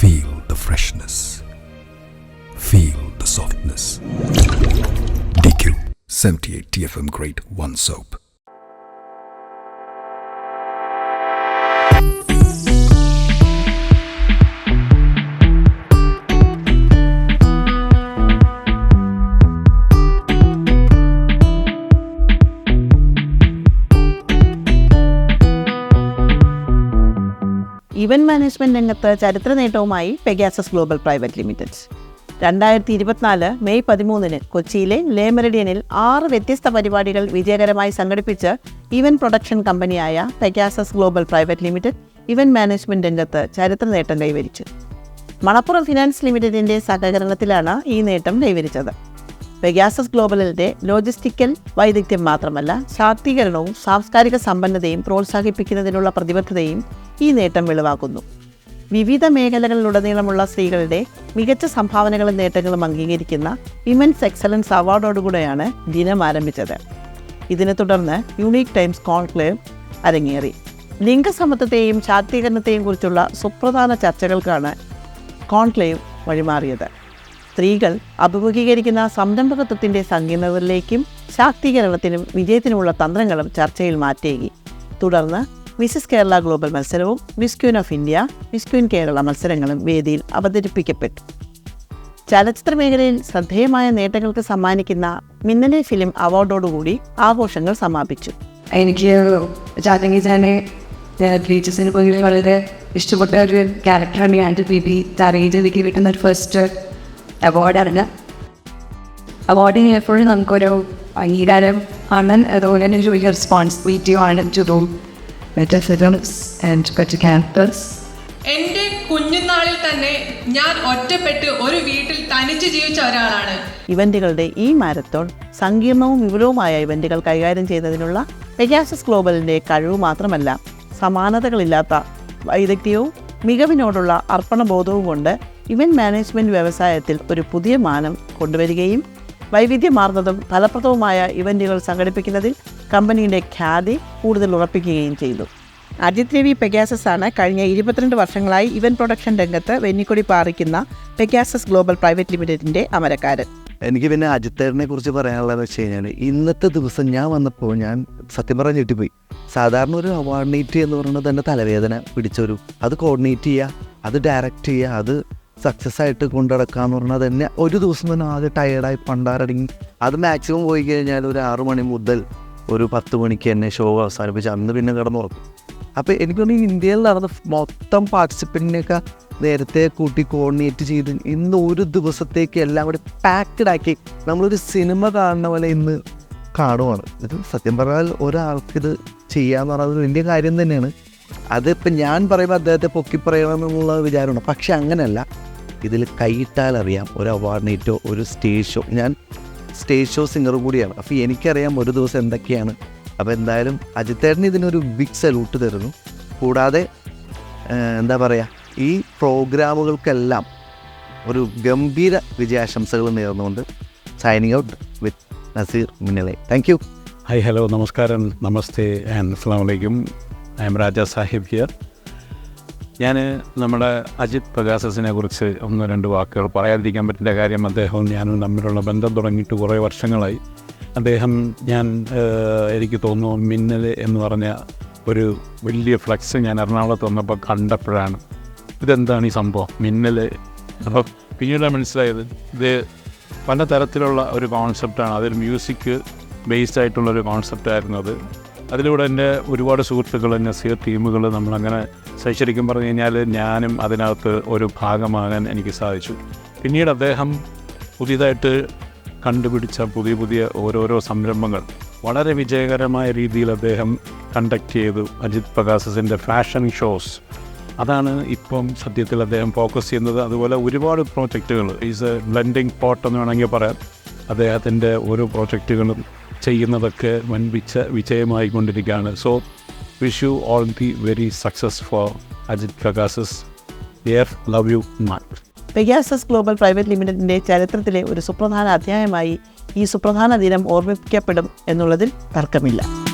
Feel the freshness. Feel the softness. DQ 78 TFM Grade 1 Soap. Event management രംഗത്ത് ചരിത്ര നേട്ടവുമായി Pegasus global private limited. രണ്ടായിരത്തി ഇരുപത്തിനാല് May പതിമൂന്നിന് കൊച്ചിയിലെ ലേമറിഡിയനിൽ ആറ് വ്യത്യസ്ത പരിപാടികൾ വിജയകരമായി സംഘടിപ്പിച്ച് ഇവന്റ് പ്രൊഡക്ഷൻ കമ്പനിയായ Pegasus global private limited event management രംഗത്ത് ചരിത്ര നേട്ടം കൈവരിച്ചു. മണപ്പുറം ഫിനാൻസ് ലിമിറ്റഡിന്റെ സഹകരണത്തിലാണ് ഈ നേട്ടം കൈവരിച്ചത്. പെഗാസസ് ഗ്ലോബലിന്റെ ലോജിസ്റ്റിക്കൽ വൈദഗ്ധ്യം മാത്രമല്ല ശാക്തീകരണവും സാംസ്കാരിക സമ്പന്നതയും പ്രോത്സാഹിപ്പിക്കുന്നതിനുള്ള പ്രതിബദ്ധതയും ഈ നേട്ടം വെളിവാക്കുന്നു. വിവിധ മേഖലകളിലുടനീളമുള്ള സ്ത്രീകളുടെ മികച്ച സംഭാവനകളും നേട്ടങ്ങളും അംഗീകരിക്കുന്ന വിമൻസ് എക്സലൻസ് അവാർഡോടുകൂടെയാണ് ദിനം ആരംഭിച്ചത്. ഇതിനെ തുടർന്ന് യുണീക്ക് ടൈംസ് കോൺക്ലേവ് അരങ്ങേറി. ലിംഗസമത്വത്തെയും ശാക്തീകരണത്തെയും കുറിച്ചുള്ള സുപ്രധാന ചർച്ചകൾക്കാണ് കോൺക്ലേവ് വഴിമാറിയത്. സ്ത്രീകൾ അഭിമുഖീകരിക്കുന്ന സംരംഭകത്വത്തിന്റെ സങ്കീർണതകളിലേക്കും ശാക്തീകരണത്തിനും വിജയത്തിനുമുള്ള തന്ത്രങ്ങളും ചർച്ചയിൽ മാറ്റേകി. തുടർന്ന് മിസസ് കേരള ഗ്ലോബൽ മത്സരവും miss queen of India miss queen Kerala മത്സരങ്ങളും വേദിയിൽ അവതരിപ്പിക്കപ്പെട്ടു. ചലച്ചിത്ര മേഖലയിൽ ശ്രദ്ധേയമായ നേട്ടങ്ങൾക്ക് സമ്മാനിക്കുന്ന മിന്നലെ ഫിലിം അവാർഡോടുകൂടി ആഘോഷങ്ങൾ സമാപിച്ചു. എനിക്ക് ജാനകിജാനെ ടീച്ചേഴ്സിന് പോയി വളരെ ഇഷ്ടപ്പെട്ട ഒരു ക്യാരക്ടറാണ് ആൻഡ് പി ബി തറയിൽ എനിക്ക് കിട്ടുന്ന ഒരു ഫസ്റ്റ് അവാർഡാണ് അവാർഡിന് എപ്പോഴും നമുക്കൊരു അംഗീകാരം ആണ്. അതുപോലെ തന്നെ ഒരു റെസ്പോൺസിബിലിറ്റിയും ആണ്. Two films and pet characters എന്റെ കുഞ്ഞുനാളിൽ തന്നെ ഞാൻ ഒറ്റപ്പെട്ട് ഒരു വീട്ടിൽ തനിച്ച് ജീവിച്ച ഒരാളാണ്. ഇവന്റുകളുടെ ഈ മാരത്തോൺ സങ്കീർണവും വിപുലവുമായ ഇവന്റുകൾ കൈകാര്യം ചെയ്യുന്നതിനുള്ള പെഗാസസ് ഗ്ലോബലിന്റെ കഴിവ് മാത്രമല്ല സമാനതകളില്ലാത്ത വൈദഗ്ധ്യവും മികവിനോടുള്ള അർപ്പണബോധവും കൊണ്ട് ഇവന്റ് മാനേജ്മെന്റ് വ്യവസായത്തിൽ ഒരു പുതിയ മാനം കൊണ്ടുവരികയും വൈവിധ്യമാർന്നതും ഫലപ്രദവുമായ ഇവന്റുകൾ സംഘടിപ്പിക്കുന്നതിൽ കമ്പനിയുടെ ഖ്യാതി കൂടുതൽ ഉറപ്പിക്കുകയും ചെയ്തു. അജിത് രവി പെഗാസസ് ആണ് കഴിഞ്ഞ ഇരുപത്തിരണ്ട് വർഷങ്ങളായി ഇവൻ പ്രൊഡക്ഷൻ രംഗത്ത് വെന്നിക്കൊടി പാറിക്കുന്ന പെഗാസസ് ഗ്ലോബൽ പ്രൈവറ്റ് ലിമിറ്റഡിന്റെ അമരക്കാരൻ. എനിക്ക് പിന്നെ അജിത്തേറിനെ കുറിച്ച് പറയാനുള്ളത് വെച്ച് കഴിഞ്ഞാൽ ഇന്നത്തെ ദിവസം ഞാൻ വന്നപ്പോൾ ഞാൻ സത്യം പറഞ്ഞ ഞെട്ടിപ്പോയി. സാധാരണ ഒരു അവാർഡിനേറ്റ് എന്ന് പറയുന്നത് തന്നെ തലവേദന പിടിച്ചൊരു അത് കോർഡിനേറ്റ് ചെയ്യുക അത് ഡയറക്റ്റ് ചെയ്യുക അത് സക്സസ് ആയിട്ട് കൊണ്ടുനടക്കുക എന്ന് പറഞ്ഞാൽ തന്നെ ഒരു ദിവസം തന്നെ ആകെ ടയേർഡായി പണ്ടാരടങ്ങി. അത് മാക്സിമം പോയി കഴിഞ്ഞാൽ ഒരു ആറു മണി മുതൽ ഒരു പത്ത് മണിക്ക് എന്നെ ഷോ അവസാനിപ്പിച്ച് അന്ന് പിന്നെ കിടന്നുറക്കും അപ്പോൾ എനിക്ക് തോന്നുന്നു ഇന്ത്യയിൽ നടന്ന മൊത്തം പാർട്ടിസിപ്പന്റിനെയൊക്കെ നേരത്തെ കൂട്ടി കോർഡിനേറ്റ് ചെയ്ത് ഇന്ന് ഒരു ദിവസത്തേക്ക് എല്ലാം കൂടി പാക്ക്ഡ് ആക്കി നമ്മളൊരു സിനിമ കാണുന്ന പോലെ ഇന്ന് കാണുവാണ്. ഇത് സത്യം പറഞ്ഞാൽ ഒരാൾക്കിത് ചെയ്യാന്ന് പറഞ്ഞാൽ വലിയ കാര്യം തന്നെയാണ്. അതിപ്പോൾ ഞാൻ പറയുമ്പോൾ അദ്ദേഹത്തെ പൊക്കി പറയണമെന്നുള്ള വിചാരമാണ് പക്ഷെ അങ്ങനെയല്ല. ഇതിൽ കൈയിട്ടാൽ അറിയാം ഒരു അവാർഡിനേറ്റോ ഒരു സ്റ്റേജ് ഷോ ഞാൻ സ്റ്റേജ് ഷോ സിംഗർ കൂടിയാണ്. അപ്പോൾ എനിക്കറിയാം ഒരു ദിവസം എന്തൊക്കെയാണ്. അപ്പോൾ എന്തായാലും അജിത്തേട്ടന് ഇതിനൊരു ബിഗ് സല്യൂട്ട് തരുന്നു. കൂടാതെ എന്താ പറയുക ഈ പ്രോഗ്രാമുകൾക്കെല്ലാം ഒരു ഗംഭീര വിജയാശംസകൾ നേർന്നുകൊണ്ട് സൈനിങ് ഔട്ട് വിത്ത് നസീർ മിന്നലെ താങ്ക് യു ഹൈ ഹലോ നമസ്കാരം. നമസ്തേ ആൻഡ് അസ്സാം വലൈക്കും I am Raja Sahib here ഞാൻ നമ്മുടെ അജിത് പ്രകാശസിനെ കുറിച്ച് ഒന്ന് രണ്ട് വാക്കുകൾ പറയാതിരിക്കാൻ പറ്റുന്ന കാര്യം അദ്ദേഹവും ഞാനും തമ്മിലുള്ള ബന്ധം തുടങ്ങിയിട്ട് കുറേ വർഷങ്ങളായി. അദ്ദേഹം ഞാൻ എനിക്ക് തോന്നുന്നു മിന്നൽ എന്ന് പറഞ്ഞ ഒരു വലിയ ഫ്ലക്സ് ഞാൻ എറണാകുളത്ത് വന്നപ്പോൾ കണ്ടപ്പോഴാണ്. ഇതെന്താണ് ഈ സംഭവം? മിന്നൽ അപ്പോൾ പിന്നീട് മനസ്സിലായത് ഇത് പല തരത്തിലുള്ള ഒരു കോൺസെപ്റ്റാണ് അതൊരു മ്യൂസിക് ബേസ്ഡ് ആയിട്ടുള്ളൊരു കോൺസെപ്റ്റായിരുന്നു അത്. അതിലൂടെ എന്റെ ഒരുപാട് സുഹൃത്തുക്കൾ നസീർ ടീമുകൾ നമ്മളങ്ങനെ സഹിച്ചിരിക്കും. പറഞ്ഞു കഴിഞ്ഞാൽ ഞാനും അതിനകത്ത് ഒരു ഭാഗമാകാൻ എനിക്ക് സാധിച്ചു. പിന്നീട് അദ്ദേഹം പുതിയതായിട്ട് കണ്ടുപിടിച്ച പുതിയ പുതിയ ഓരോരോ സംരംഭങ്ങൾ. വളരെ വിജയകരമായ രീതിയിൽ അദ്ദേഹം കണ്ടക്ട് ചെയ്തു. അജിത് പ്രകാശസിന്റെ ഫാഷൻ ഷോസ് അതാണ് ഇപ്പം സത്യത്തിൽ അദ്ദേഹം ഫോക്കസ് ചെയ്യുന്നത്. അതുപോലെ ഒരുപാട് പ്രോജക്റ്റുകൾ ഈസ് എ ബ്ലെൻഡിങ് പോട്ട് എന്ന് വേണമെങ്കിൽ പറയാം. അദ്ദേഹത്തിന്റെ ഓരോ പ്രോജക്റ്റുകളും ചെയ്യുന്നതൊക്കെ വൻപിച്ച വിജയമായിക്കൊണ്ടിരിക്കുകയാണ് so wish you all the very success for Ajith Prakash's dear love you much Pegasus global private ലിമിറ്റഡിന്റെ ചരിത്രത്തിലെ ഒരു സുപ്രധാന അധ്യായമായി ഈ സുപ്രധാന ദിനം ഓർമ്മിക്കപ്പെടും എന്നുള്ളതിൽ തർക്കമില്ല.